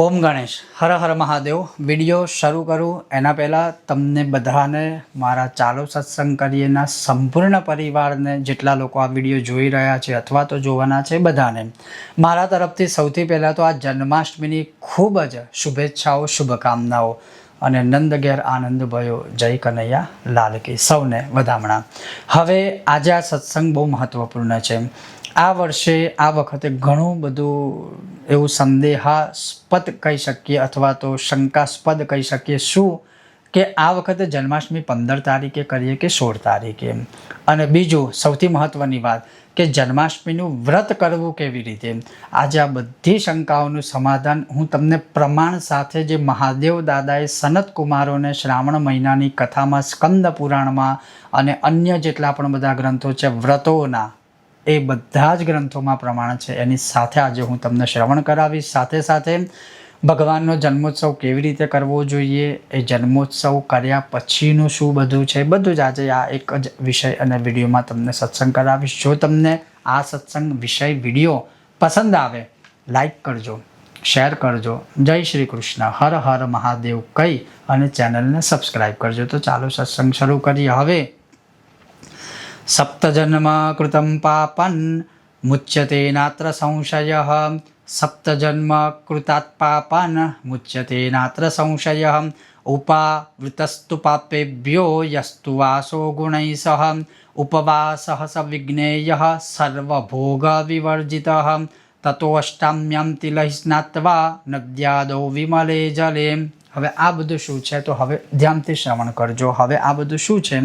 ઓમ Ganesh. Har Har Mahadev. Video શરૂ કરું. એના પહેલાં તમને બધાને મારા ચાલો સત્સંગ કરીએના સંપૂર્ણ પરિવારને જેટલા લોકો આ વીડિયો જોઈ રહ્યા છે અથવા તો જોવાના છે બધાને. મારા તરફથી સૌથી પહેલાં તો આ જન્માષ્ટમીની ખૂબ જ શુભેચ્છાઓ, શુભકામનાઓ અને નંદ ઘેર આનંદ ભયો. જય કનૈયા લાલકી સૌને વધામણા. હવે આજે આ સત્સંગ બહુ મહત્ત્વપૂર્ણ છે. આ વર્ષે આ વખતે ઘણું બધું એવું સંદેહાસ્પદ કહી શકીએ અથવા તો શંકાસ્પદ કહી શકીએ. શું? કે આ વખતે જન્માષ્ટમી પંદર તારીખે કરીએ કે સોળ તારીખે અને બીજું, સૌથી મહત્ત્વની વાત કે જન્માષ્ટમીનું વ્રત કરવું કેવી રીતે આજે આ બધી શંકાઓનું સમાધાન હું તમને પ્રમાણ સાથે જે મહાદેવ દાદાએ સનત કુમારોને શ્રાવણ મહિનાની કથામાં સ્કંદ પુરાણમાં અને અન્ય જેટલા પણ બધા ગ્રંથો છે, વ્રતોના એ બધા જ ગ્રંથોમાં પ્રમાણ છે. એની સાથે આજે હું તમને શ્રવણ કરાવીશ. સાથે સાથે ભગવાનનો જન્મોત્સવ કેવી રીતે કરવો જોઈએ, એ જન્મોત્સવ કર્યા પછીનું શું બધું છે બધું જ આજે આ એક જ વિષય અને વિડીયોમાં તમને સત્સંગ કરાવીશ. જો તમને આ સત્સંગ વિષય વીડિયો પસંદ આવે, લાઈક કરજો, શેર કરજો. જય શ્રી કૃષ્ણ. હર હર મહાદેવ કહી અને ચેનલને સબસ્ક્રાઈબ કરજો. તો ચાલો સત્સંગ શરૂ કરીએ. હવે सप्त कृतं पापन् मुच्यते नात्र संशयः। सप्त जन्म कृतात्पापन् मुच्यते नात्र संशयः। उपावृतस्तु पापेभ्यो यस्तु वासो गुणैः सह। उपवासः स विघ्नेयः सर्वभोगविवर्जितः। ततोऽष्टाम्यं तिलैः स्नात्वा नद्यादौ विमले जले। હવે આ બધું શું છે? તો હવે ધ્યાનથી શ્રવણ કરજો. હવે આ બધું શું છે?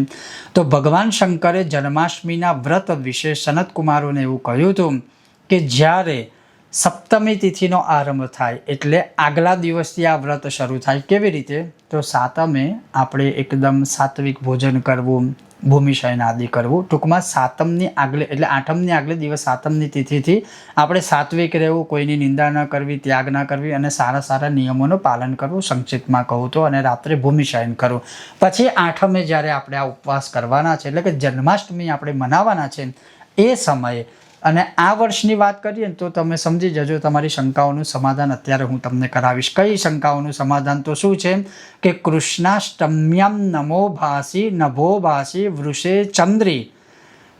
તો ભગવાન શંકરે જન્માષ્ટમીના વ્રત વિશે સનત કુમારોને એવું કહ્યું હતું કે જ્યારે સપ્તમી તિથિનો આરંભ થાય એટલે આગલા દિવસથી આ વ્રત શરૂ થાય કેવી રીતે? તો સાતમે આપણે એકદમ સાત્વિક ભોજન કરવું. ભૂમિશયન આદિ કરવું. ટૂંકમાં સાતમની આગલે, એટલે આઠમની આગલે દિવસ, સાતમની તિથિથી આપણે સાત્વિક રહેવું, કોઈની નિંદા ન કરવી, ત્યાગ ન કરવી અને સારા સારા નિયમોનું પાલન કરવું સંક્ષિપ્તમાં કહું તો અને રાત્રે ભૂમિશયન કરવું પછી આઠમે જ્યારે આપણે આ ઉપવાસ કરવાના છે, એટલે કે જન્માષ્ટમી આપણે મનાવવાના છે, એ સમયે અને આ વર્ષની વાત કરીએ તો તમે સમજી જજો, તમારી શંકાઓનું સમાધાન અત્યારે હું તમને કરાવીશ. કઈ શંકાઓનું સમાધાન? તો શું છે? કે કૃષ્ણાષ્ટમ્યમ નમો ભાસી, નભો ભાસી, વૃષે ચંદ્રી.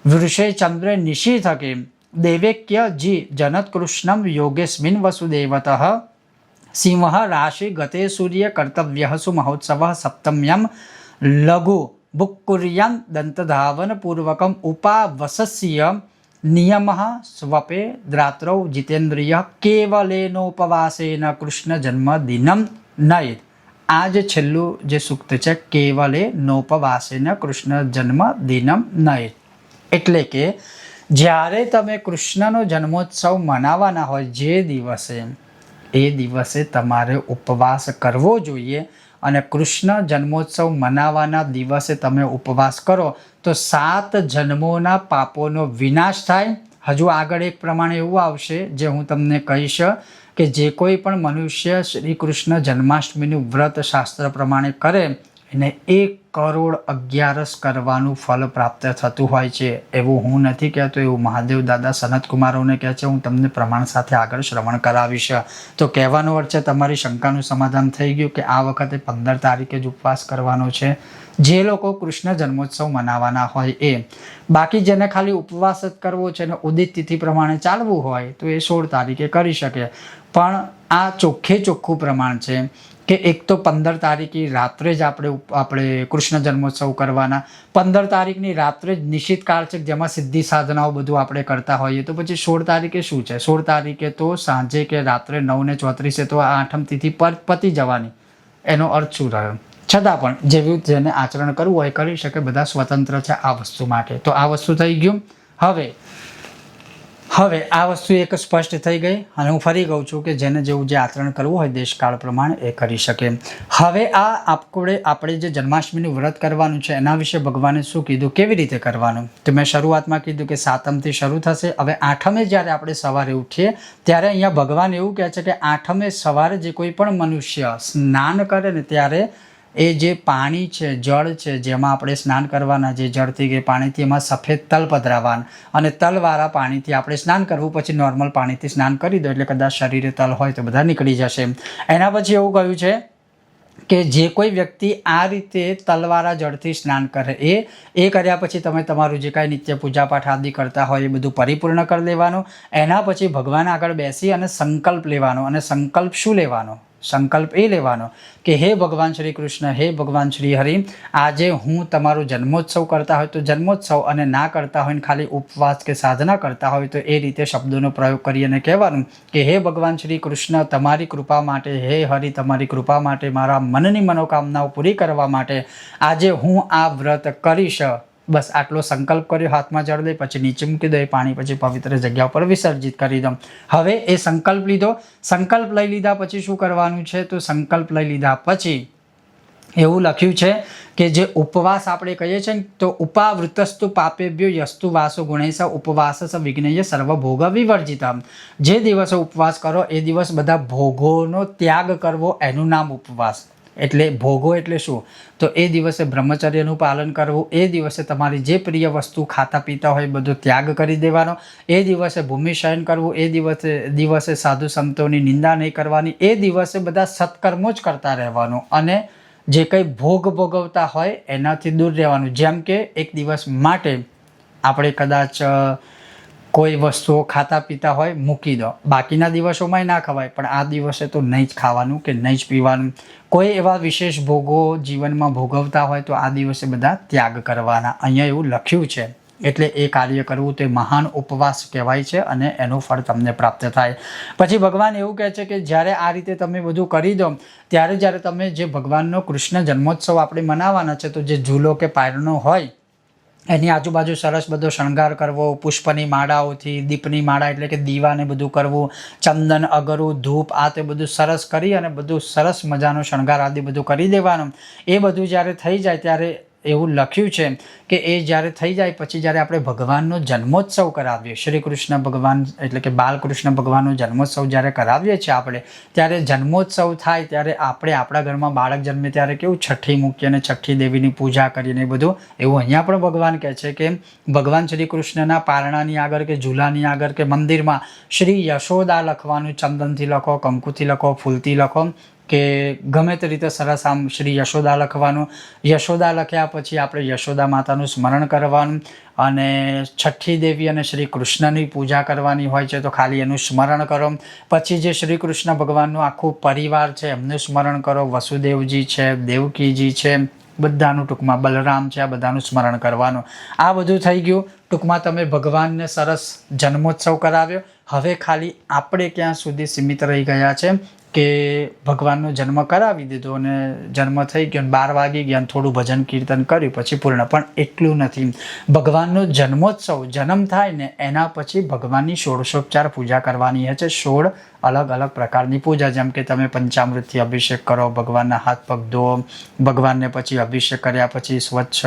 વૃષે ચંદ્ર નિશી થકે. દેવેક્ય જી, જનત કૃષ્ણમ યોગેસ્મિન વસુદેવત. સિંહ રાશિ ગતે સૂર્ય કર્તવ્ય સુ મહોત્સવ સપ્તમ્યમ લઘુ. બુક્કુર્યમ દંતધાવન પૂર્વકમ ઉપાવસસ્ય. નિયમ સ્વપે દ્રાત્રૌ જીતેન્દ્રિય કેવલેનોપવાસેન કૃષ્ણ જન્મદિનમ નયેત આ જે છેલ્લું જે સૂક્ત છે કેવલે નોપવાસેન કૃષ્ણ જન્મ દિનમ નયત એટલે કે જ્યારે તમે કૃષ્ણનો જન્મોત્સવ મનાવવાના હોય જે દિવસે એ દિવસે તમારે ઉપવાસ કરવો જોઈએ અને કૃષ્ણ જન્મોત્સવ મનાવવાના દિવસે તમે ઉપવાસ કરો, તો સાત જન્મોના પાપોનો વિનાશ થાય. હજુ આગળ એક પ્રમાણે એવું આવશે, જે હું તમને કહીશ, કે જે કોઈ પણ મનુષ્ય શ્રી કૃષ્ણ જન્માષ્ટમીનું વ્રત શાસ્ત્ર પ્રમાણે કરે, એને એક કરોડ અગિયારસ કરવાનું ફલ પ્રાપ્ત થતું હોય છે, એવું હું નથી કહેતો, એવું મહાદેવ દાદા સનત કુમારોને કહે છે, હું તમને પ્રમાણ સાથે આગળ શ્રવણ કરાવીશ. તો કહેવાનો અર્થ છે, તમારી શંકાનું સમાધાન થઈ ગયું કે આ વખતે પંદર તારીખે જ ઉપવાસ કરવાનો છે. જે લોકો કૃષ્ણ જન્મોત્સવ મનાવવાના હોય એ. બાકી જેને ખાલી ઉપવાસ જ કરવો છે ને ઉદિત તિથિ પ્રમાણે ચાલવું હોય, તો એ સોળ તારીખે કરી શકે. પણ આ ચોખ્ખે ચોખ્ખું પ્રમાણ છે. કે એક તો પંદર તારીખે રાત્રે જ આપણે આપણે કૃષ્ણ જન્મોત્સવ કરવાના. પંદર તારીખની રાત્રે જ નિશ્ચિત કાળ છે જેમાં સિદ્ધિ સાધનાઓ બધું આપણે કરતા હોઈએ. તો પછી સોળ તારીખે શું છે? સોળ તારીખે તો સાંજે કે રાત્રે નવ ને ચોત્રીસે તો આ આઠમ તિથિ પર પતી જવાની. એનો અર્થ શું રહ્યો? છતાં પણ જેવું જેને આચરણ કરવું હોય કરી શકે, બધા સ્વતંત્ર છે આ વસ્તુ માટે. તો આ વસ્તુ થઈ ગયું. હવે હવે આ વસ્તુ એક સ્પષ્ટ થઈ ગઈ અને હું ફરી કહું છું કે જેને જેવું જે આચરણ કરવું હોય દેશકાળ પ્રમાણે એ કરી શકે. હવે આ આપણે આપણે જે જન્માષ્ટમીનું વ્રત કરવાનું છે, એના વિશે ભગવાને શું કીધું, કેવી રીતે કરવાનું? તો મેં શરૂઆતમાં કીધું કે સાતમથી શરૂ થશે. હવે આઠમે જ્યારે આપણે સવારે ઉઠીએ, ત્યારે અહીંયા ભગવાન એવું કહે છે કે આઠમે સવારે જે કોઈ પણ મનુષ્ય સ્નાન કરે ને ત્યારે એ જે પાણી છે, જળ છે, જેમાં આપણે સ્નાન કરવાના, જે જળથી કે પાણીથી એમાં સફેદ તલ પધરાવાના. અને તલવાળા પાણીથી આપણે સ્નાન કરવું, પછી નોર્મલ પાણીથી સ્નાન કરી દો, એટલે કદાચ શરીરે તલ હોય તો બધા નીકળી જશે એના પછી એવું કહ્યું છે કે જે કોઈ વ્યક્તિ આ રીતે તલવારા જળથી સ્નાન કરે, એ એ કર્યા પછી તમે તમારું જે કાંઈ નિત્ય પૂજાપાઠ આદિ કરતા હોય, એ બધું પરિપૂર્ણ કરી લેવાનું. એના પછી ભગવાન આગળ બેસી અને સંકલ્પ લેવાનો. અને સંકલ્પ શું લેવાનો? સંકલ્પ એ લેવાનો કે હે ભગવાન શ્રી કૃષ્ણ, હે ભગવાન શ્રી હરિ, આજે હું તમારો જન્મોત્સવ કરતા હોય તો જન્મોત્સવ અને ના કરતા હોય ખાલી ઉપવાસ કે સાધના કરતા હોય તો એ રીતે શબ્દોનો પ્રયોગ કરી અને કહેવાનું કે હે ભગવાન શ્રી કૃષ્ણ, તમારી કૃપા માટે, હે હરિ, તમારી કૃપા માટે, મારા મનની મનોકામનાઓ પૂરી કરવા માટે આજે હું આ વ્રત કરીશ. બસ આટલો સંકલ્પ કર્યો, હાથમાં જળ દઈ પછી નીચે મૂકી દો એ પાણી પછી પવિત્ર જગ્યા ઉપર વિસર્જિત કરી દો હવે એ સંકલ્પ લીધો. સંકલ્પ લઈ લીધા પછી શું કરવાનું છે? તો સંકલ્પ લઈ લીધા પછી એવું લખ્યું છે કે જે ઉપવાસ આપણે કહીએ છીએ તો ઉપાવૃતસ્તુ પાપેભ્યો યસ્તુ વાસો ગુણેશ ઉપવાસ વિઘ્નય સર્વભોગ વિવર્જિતમ. જે દિવસે ઉપવાસ કરો, એ દિવસ બધા ભોગોનો ત્યાગ કરવો, એનું નામ ઉપવાસ. એટલે ભોગો એટલે શું? તો એ દિવસે બ્રહ્મચર્યનું પાલન કરવું, એ દિવસે તમારી જે પ્રિય વસ્તુ ખાતા પીતા હોય બધો ત્યાગ કરી દેવાનો, એ દિવસે ભૂમિ શયન કરવું, એ દિવસે દિવસે સાધુ સંતોની નિંદા નહીં કરવાની, એ દિવસે બધા સત્કર્મો જ કરતા રહેવાનું અને જે કંઈ ભોગ ભોગવતા હોય એનાથી દૂર રહેવાનું. જેમ કે એક દિવસ માટે આપણે કદાચ કોઈ વસ્તુઓ ખાતા પીતા હોય, મૂકી દો. બાકીના દિવસોમાં ના ખવાય, પણ આ દિવસે તો નહીં જ ખાવાનું કે નહીં જ પીવાનું. કોઈ એવા વિશેષ ભોગો જીવનમાં ભોગવતા હોય તો આ દિવસે બધા ત્યાગ કરવાના. અહીંયા એવું લખ્યું છે. એટલે એ કાર્ય કરવું તે મહાન ઉપવાસ કહેવાય છે અને એનું ફળ તમને પ્રાપ્ત થાય. પછી ભગવાન એવું કહે છે કે જ્યારે આ રીતે તમે બધું કરી દો, ત્યારે જ્યારે તમે જે ભગવાનનો કૃષ્ણ જન્મોત્સવ આપણે મનાવવાના છે, તો જે ઝૂલો કે પાયરનો હોય એની આજુબાજુ સરસ બધો શણગાર કરવો, પુષ્પની માળાઓથી, દીપની માળા એટલે કે દીવાને બધું કરવું, ચંદન, અગરું, ધૂપ, આ તે બધું સરસ કરી અને બધું સરસ મજાનો શણગાર આદિ બધું કરી દેવાનું. એ બધું જ્યારે થઈ જાય ત્યારે એવું લખ્યું છે કે એ જ્યારે થઈ જાય, પછી જ્યારે આપણે ભગવાનનો જન્મોત્સવ કરાવીએ શ્રી કૃષ્ણ ભગવાન એટલે કે બાલકૃષ્ણ ભગવાનનો જન્મોત્સવ જ્યારે કરાવીએ છીએ આપણે, ત્યારે જન્મોત્સવ થાય ત્યારે આપણે આપણા ઘરમાં બાળક જન્મે ત્યારે કેવું છઠ્ઠી મૂકીએ અને છઠ્ઠી દેવીની પૂજા કરીને એ બધું, એવું અહીંયા પણ ભગવાન કહે છે કે ભગવાન શ્રી કૃષ્ણના પારણાની આગળ કે ઝૂલાની આગળ કે મંદિરમાં શ્રી યશોદા લખવાનું ચંદનથી લખો, કંકુથી લખો, ફૂલથી લખો કે ગમે તે રીતે સરસ આમ શ્રી યશોદા લખવાનું. યશોદા લખ્યા પછી આપણે યશોદા માતાનું સ્મરણ કરવાનું અને છઠ્ઠી દેવી અને શ્રી કૃષ્ણની પૂજા કરવાની હોય છે તો ખાલી એનું સ્મરણ કરો. પછી જે શ્રી કૃષ્ણ ભગવાનનું આખું પરિવાર છે એમનું સ્મરણ કરો. વસુદેવજી છે, દેવકીજી છે, બધાનું ટૂંકમાં બલરામ છે, આ બધાનું સ્મરણ કરવાનું. આ બધું થઈ ગયું. ટૂંકમાં તમે ભગવાનને સરસ જન્મોત્સવ કરાવ્યો. હવે ખાલી આપણે ક્યાં સુધી સીમિત રહી ગયા છે? કે ભગવાનનો જન્મ કરાવી દીધો અને જન્મ થઈ ગયો અને બાર વાગી ગયા અને થોડું ભજન કીર્તન કર્યું, પછી પૂર્ણ. પણ એટલું નથી. ભગવાનનો જન્મોત્સવ જન્મ થાય ને એના પછી ભગવાનની ષોડશોપચાર પૂજા કરવાની છે. સોળ અલગ અલગ પ્રકારની પૂજા, જેમ કે તમે પંચામૃતથી અભિષેક કરો, ભગવાનના હાથ પગ ધો, ભગવાનને પછી અભિષેક કર્યા પછી સ્વચ્છ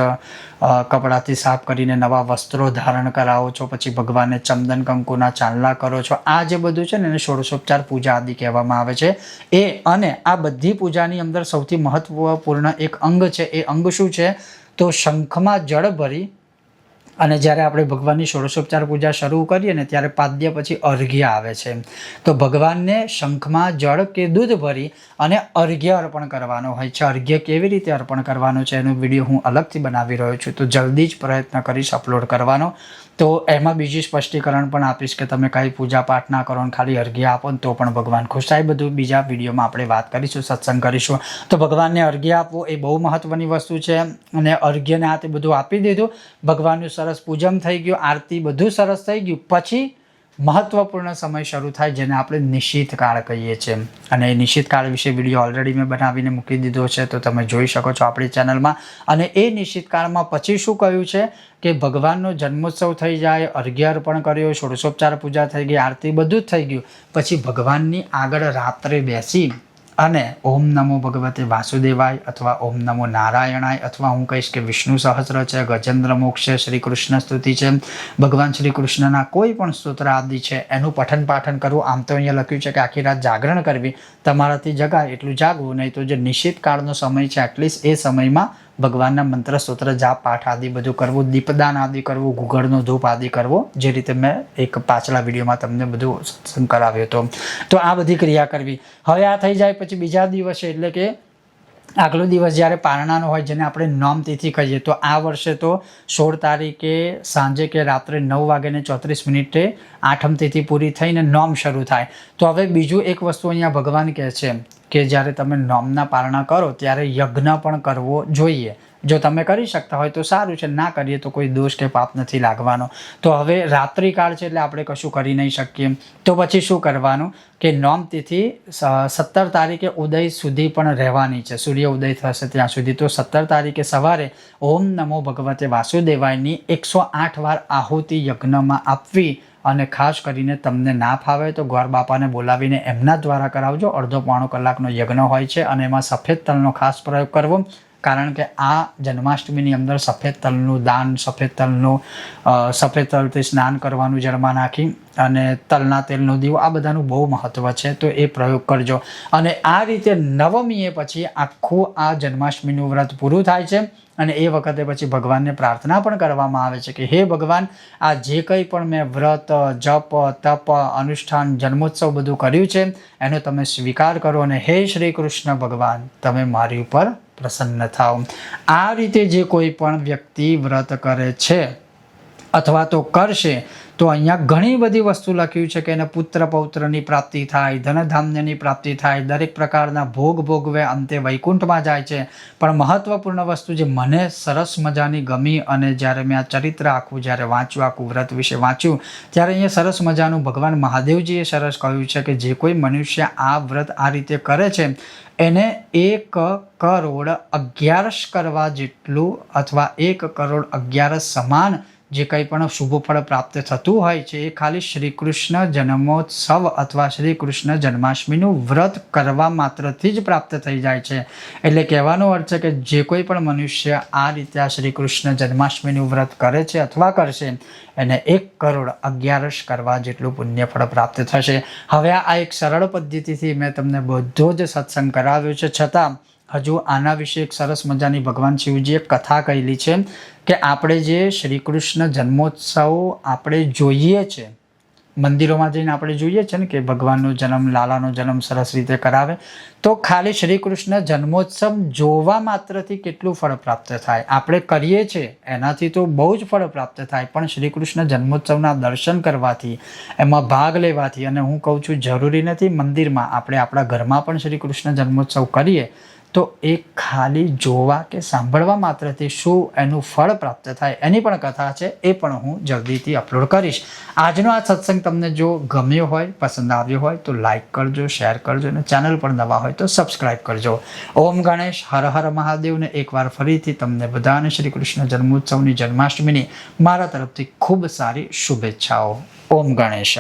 કપડાથી સાફ કરીને નવા વસ્ત્રો ધારણ કરાવો છો, પછી ભગવાનને ચંદન, કંકુના ચાલના કરો છો. આ જે બધું છે ને એને ષોડશોપચાર પૂજા આદિ કહેવામાં આવે છે. એ અને આ બધી પૂજાની અંદર સૌથી મહત્વપૂર્ણ એક અંગ છે. એ અંગ શું છે? તો શંખમાં જળ ભરી અને જ્યારે આપણે ભગવાનની ષોડશોપચાર પૂજા શરૂ કરીએ ને ત્યારે પાદ્ય પછી અર્ઘ્ય આવે છે તો ભગવાનને શંખમાં જળ કે દૂધ ભરી અને અર્ઘ્ય અર્પણ કરવાનો હોય છે. અર્ઘ્ય કેવી રીતે અર્પણ કરવાનો છે એનો વીડિયો હું અલગથી બનાવી રહ્યો છું. તો જલ્દી જ પ્રયત્ન કરીશ અપલોડ કરવાનો. તો એમાં બીજી સ્પષ્ટીકરણ પણ આપીશ કે તમે કાંઈ પૂજા પાઠ ના કરો ને ખાલી અર્ઘ્ય આપો ને તો પણ ભગવાન ખુશ થાય. બધું બીજા વિડીયોમાં આપણે વાત કરીશું, સત્સંગ કરીશું. તો ભગવાનને અર્ઘ્ય આપવું એ બહુ મહત્વની વસ્તુ છે. અને અર્ઘ્યને આ તે બધું આપી દીધું. ભગવાનનું સરસ પૂજન થઈ ગયું, આરતી બધું સરસ થઈ ગયું. પછી મહત્વપૂર્ણ સમય શરૂ થાય જેને આપણે નિશ્ચિત કાળ કહીએ છીએ. અને એ નિશ્ચિત કાળ વિશે વીડિયો ઓલરેડી મેં બનાવીને મૂકી દીધો છે, તો તમે જોઈ શકો છો આપણી ચેનલમાં અને એ નિશ્ચિત કાળમાં પછી શું કહ્યું છે કે ભગવાનનો જન્મોત્સવ થઈ જાય અર્ઘ્ય અર્પણ કર્યો, ષોડશોપચાર પૂજા થઈ ગઈ, આરતી બધું જ થઈ ગયું. પછી ભગવાનની આગળ રાત્રે બેસી અને ઓમ નમો ભગવતે વાસુદેવાય અથવા ઓમ નમો નારાયણાય અથવા હું કહીશ કે વિષ્ણુ સહસ્ર છે, ગજેન્દ્ર મોક્ષ છે, શ્રી કૃષ્ણ સ્તુતિ છે, ભગવાન શ્રી કૃષ્ણના કોઈ પણ સ્તોત્ર આદિ છે, એનું પઠન પાઠન કરવું, આમ તો અહીંયા લખ્યું છે કે આખી રાત જાગરણ કરવી, તમારાથી જગાય એટલું જાગવું, નહીં તો જે નિશ્ચિત કાળનો સમય છે એટલીસ્ટ એ સમયમાં ભગવાનના મંત્ર, સ્તોત્ર, જાપ, પાઠ આદિ બધું કરવું, દીપદાન આદિ કરવું ગુગળનો ધૂપ આદિ કરવો, જે રીતે મેં એક પાછલા વિડીયોમાં તમને બધું સત્સંગ કરાવ્યો હતો. તો આ બધી ક્રિયા કરવી. હવે આ થઈ જાય પછી બીજા દિવસે એટલે કે આગલો દિવસ જ્યારે પારણાનો હોય, જેને આપણે નોમ તિથિ કહીએ, તો આ વર્ષે તો સોળ તારીખે સાંજે કે રાત્રે નવ વાગ્યાને ચોત્રીસ મિનિટે આઠમ તિથિ પૂરી થઈને નોમ શરૂ થાય. તો હવે બીજું એક વસ્તુ અહીંયા ભગવાન કહે છે કે જ્યારે તમે નોમના પારણા કરો, ત્યારે યજ્ઞ પણ કરવો જોઈએ. જો તમે કરી શકતા હોય તો સારું છે. ના કરીએ તો કોઈ દોષ કે પાપ નથી લાગવાનો. તો હવે રાત્રિકાળ છે એટલે આપણે કશું કરી નહીં શકીએ. તો પછી શું કરવાનું? કે નોમ તિથિ સત્તર તારીખે ઉદય સુધી પણ રહેવાની છે. સૂર્ય ઉદય થશે ત્યાં સુધી. તો સત્તર તારીખે સવારે ઓમ નમો ભગવતે વાસુદેવાયની એકસો આઠ વાર આહુતિ યજ્ઞમાં આપવી અને ખાસ કરીને તમને ના ફાવે તો ગોર બાપાને બોલાવીને એમના દ્વારા કરાવજો. અડધો પોણો કલાકનો યજ્ઞ હોય છે અને એમાં સફેદ તલનો ખાસ પ્રયોગ કરવો. કારણ કે આ જન્માષ્ટમીની અંદર સફેદ તલનું દાન, સફેદ તલનું સફેદ તલથી સ્નાન કરવાનું જળમાં નાખી અને તલના તેલનો દીવો, આ બધાનું બહુ મહત્ત્વ છે. તો એ પ્રયોગ કરજો. અને આ રીતે નવમીએ પછી આખું આ જન્માષ્ટમીનું વ્રત પૂરું થાય છે અને એ વખતે પછી ભગવાનને પ્રાર્થના પણ કરવામાં આવે છે કે, હે ભગવાન, આ જે કંઈ પણ મેં વ્રત, જપ, તપ, અનુષ્ઠાન, જન્મોત્સવ બધું કર્યું છે, એનો તમે સ્વીકાર કરો અને હે શ્રી કૃષ્ણ ભગવાન, તમે મારી ઉપર પ્રસન્ન થાઓ આ રીતે જે કોઈ પણ વ્યક્તિ વ્રત કરે છે અથવા તો કરશે, તો અહીંયા ઘણી બધી વસ્તુ લખ્યું છે કે એને પુત્ર પૌત્રની પ્રાપ્તિ થાય, ધનધાન્યની પ્રાપ્તિ થાય, દરેક પ્રકારના ભોગ ભોગવે, અંતે વૈકુંઠમાં જાય છે. પણ મહત્વપૂર્ણ વસ્તુ જે મને સરસ મજાની ગમી અને જ્યારે મેં આ ચરિત્ર આખું, જ્યારે વાંચ્યું, આખું વ્રત વિશે વાંચ્યું, ત્યારે અહીંયા સરસ મજાનું ભગવાન મહાદેવજીએ સરસ કહ્યું છે કે જે કોઈ મનુષ્ય આ વ્રત આ રીતે કરે છે એને એક કરોડ અગિયારસ કરવા જેટલું અથવા એક કરોડ અગિયારસ સમાન જે કંઈ પણ શુભ ફળ પ્રાપ્ત થતું હોય છે, એ ખાલી શ્રી કૃષ્ણ જન્મોત્સવ અથવા શ્રી કૃષ્ણ જન્માષ્ટમીનું વ્રત કરવા માત્રથી જ પ્રાપ્ત થઈ જાય છે. એટલે કહેવાનો અર્થ છે કે જે કોઈ પણ મનુષ્ય આ રીતે આ શ્રી કૃષ્ણ જન્માષ્ટમીનું વ્રત કરે છે અથવા કરશે એને એક કરોડ અગિયારસ કરવા જેટલું પુણ્યફળ પ્રાપ્ત થશે. હવે આ એક સરળ પદ્ધતિથી મેં તમને બધો જ સત્સંગ કરાવ્યો છે. છતાં, હજુ આના વિશે એક સરસ મજાની ભગવાન શિવજીએ કથા કહેલી છે કે આપણે જે શ્રી કૃષ્ણ જન્મોત્સવ આપણે જોઈએ છે મંદિરોમાં જઈને આપણે જોઈએ છે ને કે ભગવાનનો જન્મ, લાલાનો જન્મ સરસ રીતે કરાવે. તો ખાલી શ્રી કૃષ્ણ જન્મોત્સવ જોવા માત્રથી કેટલું ફળ પ્રાપ્ત થાય? આપણે કરીએ છીએ એનાથી તો બહુ જ ફળ પ્રાપ્ત થાય, પણ શ્રી કૃષ્ણ જન્મોત્સવના દર્શન કરવાથી, એમાં ભાગ લેવાથી, અને હું કહું છું જરૂરી નથી મંદિરમાં, આપણે આપણા ઘરમાં પણ શ્રી કૃષ્ણ જન્મોત્સવ કરીએ તો એ ખાલી જોવા કે સાંભળવા માત્રથી શું એનું ફળ પ્રાપ્ત થાય એની પણ કથા છે, એ પણ હું જલ્દીથી અપલોડ કરીશ. આજનો આ સત્સંગ તમને જો ગમ્યો હોય, પસંદ આવ્યો હોય, તો લાઈક કરજો શેર કરજો અને ચેનલ પર નવા હોય તો સબસ્ક્રાઈબ કરજો. ઓમ ગણેશ, હર હર મહાદેવને એકવાર ફરીથી તમને બધાને શ્રી કૃષ્ણ જન્મોત્સવની જન્માષ્ટમીની મારા તરફથી ખૂબ સારી શુભેચ્છાઓ. ઓમ ગણેશ.